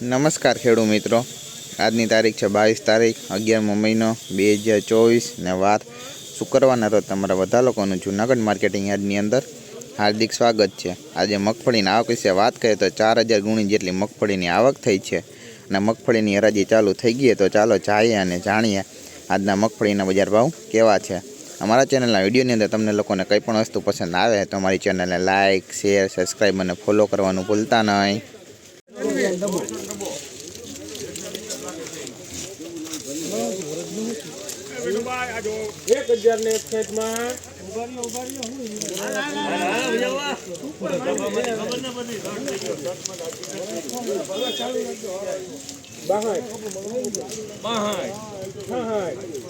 નમસ્કાર ખેડૂત મિત્રો. આજની તારીખ છે બાવીસ તારીખ, અગિયારમો મહિનો બે હજાર ચોવીસ ને વાર શુક્રવારના રોજ તમારા બધા લોકોનું જૂનાગઢ માર્કેટિંગ યાર્ડની અંદર હાર્દિક સ્વાગત છે. આજે મગફળીની આવક વિશે વાત કરીએ તો ચાર હજાર ગુણી જેટલી મગફળીની આવક થઈ છે અને મગફળીની હરાજી ચાલુ થઈ ગઈ તો ચાલો જઈએ અને જાણીએ આજના મગફળીના બજાર ભાવ કેવા છે. અમારા ચેનલના વિડીયોની અંદર તમને લોકોને કંઈ પણ વસ્તુ પસંદ આવે તો અમારી ચેનલને લાઇક શેર, સબસ્ક્રાઈબ અને ફોલો કરવાનું ભૂલતા નહીં. એક હજાર ને એક સાઈડમાં બાહાઠ બાહાઠ છાહાઠ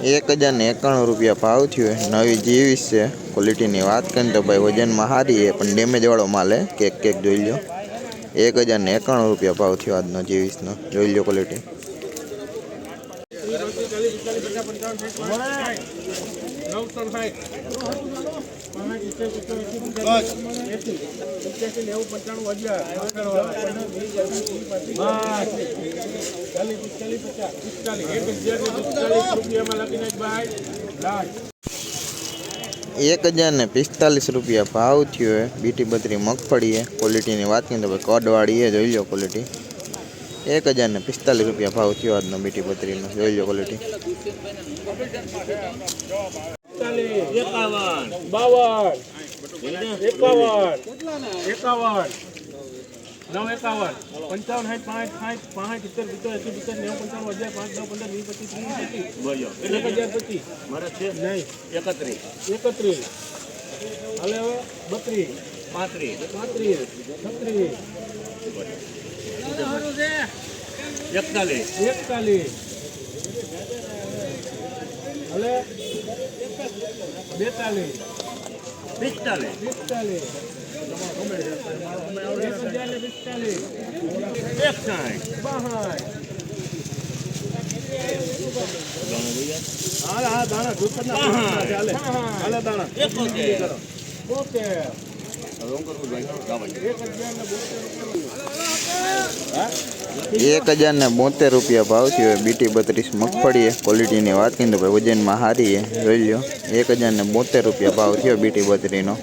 એક હજાર ને એકાણું રૂપિયા ભાવ થયો. નવી જીવીસ છે. ક્વોલિટીની વાત કરીને તો ભાઈ વજનમાં સારી પણ ડેમેજવાળો માલ કેક કેક જોઈ લો એક હજાર ને એકાણું રૂપિયા ભાવ થયો આજનો જીવીસનો. જોઈ લો ક્વોલિટી સાઠ. નેવું પંચાણું હજાર ચાલીસ પિસ્તાલીસ પચાસ પિસ્તાલીસ એક હજાર ને પિસ્તાલીસ રૂપિયામાં લખી નાખ ભાઈ લાખ એક હજાર ને પિસ્તાલીસ રૂપિયા ભાવ થયો છે બીટી બત્રી મગફળી છે ક્વોલિટીની વાત કરીએ તો ભાઈ કડવાળી છે જોઈ લો ક્વોલિટી એક હજાર ને પિસ્તાલીસ રૂપિયા ભાવ થયો આજનો બીટી બત્રીનો, જોઈ લો ક્વોલિટી પિસ્તાલીસ. એકાવન. બાવન. એકાવન. એકાવન. નવ એકાવન. પંચાવન સાઠ પાંચ સાઠ પાંચ સિત્તેર સિત્તેર એસી સિત્તેર નેવું પંચાવન હજાર પાંચ નવ પંદર વીસ પચીસ ત્રીસ એક હજાર પચીસ. મારે છે નહીં. એકત્રીસ. એકત્રીસ. હાલે હવે? બત્રીસ. પાંત્રીસ. પાંત્રીસ. છત્રીસ. એકતાલીસ. એકતાલીસ. હાલે? બેતાલીસ. પિસ્તાલીસ. પિસ્તાલીસ પિસ્તાલીસ એકસાઠ. બાસઠ. હા હા દાણા દુકાન ચાલે. હાલે દાણા. બોતેર. એક હજાર ને બોતેર એક હજાર ને બોતેર રૂપિયા ભાવ થયો બીટી બત્રીસ મગફળી છે. ક્વોલિટીની વાત કરીને ભાઈ વજનમાં હારી એ જોઈ લો એક હજાર ને બોતેર રૂપિયા ભાવ થયો બીટી બત્રીનો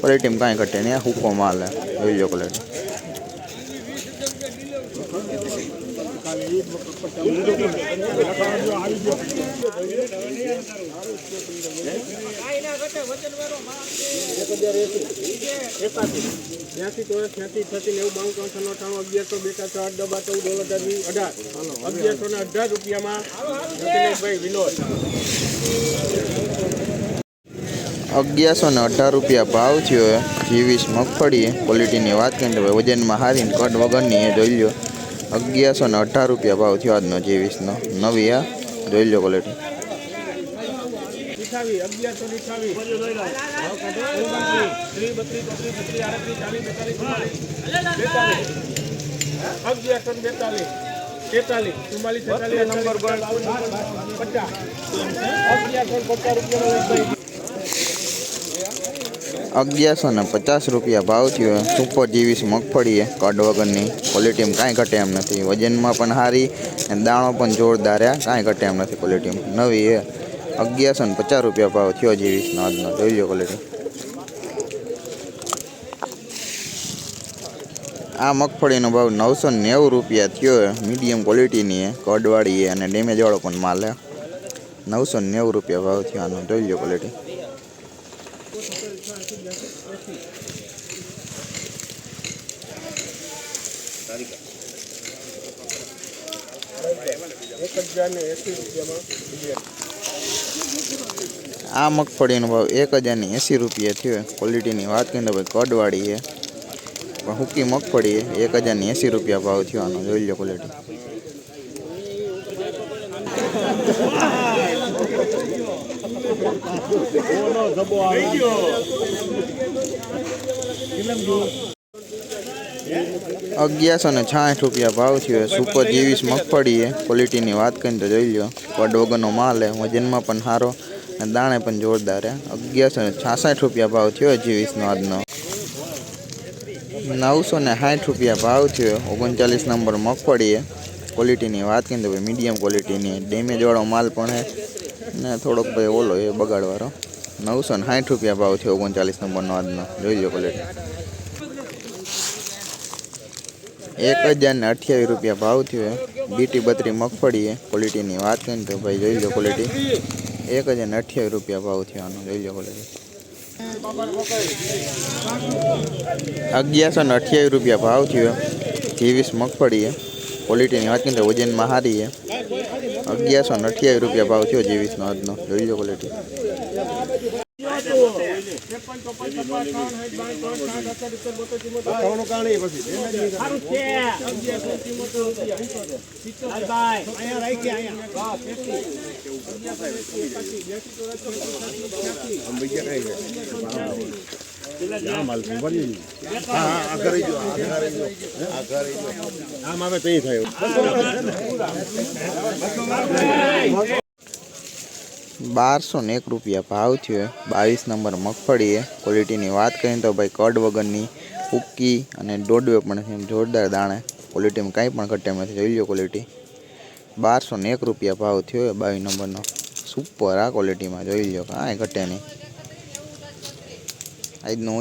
ક્વોલિટીમાં કાંઈ ઘટે નહીં. હુકો માલ જોઈ લો ક્વોલિટી. અગિયારસો ને અઢાર અગિયારસો ને અઢાર રૂપિયા ભાવ થયો. જીવીસ મગફળી ક્વોલિટીની વાત કરીને વજનમાં હારીને કટ વગરની એ જોઈ લો અગિયારસો ને અઢાર રૂપિયા ભાવ થયો આજનો જેવીસનો નવી આ જોઈ લો ક્વોલિટી અગિયારસો ને નંબર પચાસ પચાસ રૂપિયા અગિયારસો ને પચાસ રૂપિયા ભાવ થયો. સુપર જીવીસ મગફળી કડ વગરની ક્વોલિટીમાં કાંઈ ઘટે એમ નથી. વજનમાં પણ સારી અને દાણો પણ જોરદાર રહ્યા કાંઈ ઘટે એમ નથી ક્વોલિટીમાં નવી એ અગિયારસો ને પચાસ રૂપિયા ભાવ થયો જીવીસનો આજનો. જોઈ લો ક્વોલિટી આ મગફળીનો ભાવ નવસો નેવું રૂપિયા થયો મીડિયમ ક્વોલિટીની કડવાળી અને ડેમેજવાળો પણ માલ નવસો નેવું રૂપિયા ભાવ થયો આનો. જોઈ લો ક્વોલિટી એક હજાર ને એસી રૂપિયામાં આ મગફળીનો ભાવ એક હજારની એંસી રૂપિયા થયો ક્વોલિટીની વાત કરીએ તો ભાઈ કડવાળી છે. પણ હુકી મગફળી છે. એક હજારની એંસી રૂપિયા ભાવ થયો આનો. જોઈ લો ક્વોલિટી અગિયારસો ને છાઠ રૂપિયા ભાવ થયો. સુપર જેવીસ મગફળી ક્વોલિટીની વાત કરીને તો જોઈ લો વડ વગરનો માલ હે. વજનમાં પણ સારો અને દાણે પણ જોરદાર હે. અગિયારસો ને છાસઠ રૂપિયા ભાવ થયો જેવીસનો આજનો. નવસો ને સાઠ રૂપિયા ભાવ થયો. ઓગણચાલીસ નંબર મગફળી ક્વોલિટીની વાત કરીને તો ભાઈ મીડિયમ ક્વોલિટીની ડેમેજવાળો માલ પણ છે ને થોડોક ભાઈ ઓલો એ બગાડવાળો નવસો ને સાઠ રૂપિયા ભાવ થયો ઓગણચાલીસ નંબરનો આજનો. જોઈ લો ક્વોલિટી એક હજાર ને અઠ્યાવીસ રૂપિયા ભાવ થયો બીટી બત્રી મગફળી ક્વોલિટીની વાત કરીને તો ભાઈ જોઈ લો ક્વોલિટી એક હજાર ને અઠ્યાવીસ રૂપિયા ભાવ થયો આનો, જોઈ લો ક્વોલિટી અગિયારસો ને અઠ્યાવીસ રૂપિયા ભાવ થયો ત્રેવીસ મગફળી છે ક્વોલિટીની વાત કરીને વજનમાં હારી છે અગિયારસો ને અઠ્યાવીસ રૂપિયા ભાવ થયો જીવીસનો આજનો, જોઈ લો ક્વોલિટી ત્રેપન આવે તો અઠાવન બારસો ને એક રૂપિયા ભાવ થયો. બાવીસ નંબર મગફળી એ. ક્વોલિટીની વાત કરીએ તો ભાઈ કડ વગરની હુક્કી અને દોડવે પણ છે જોરદાર દાણે. ક્વોલિટીમાં કાંઈ પણ ઘટે નથી. જોઈ લો ક્વોલિટી બારસો ને એક રૂપિયા ભાવ થયો બાવીસ નંબરનો. સુપર આ ક્વોલિટીમાં જોઈ લો, કાંઈ ઘટે નહીં. આજનું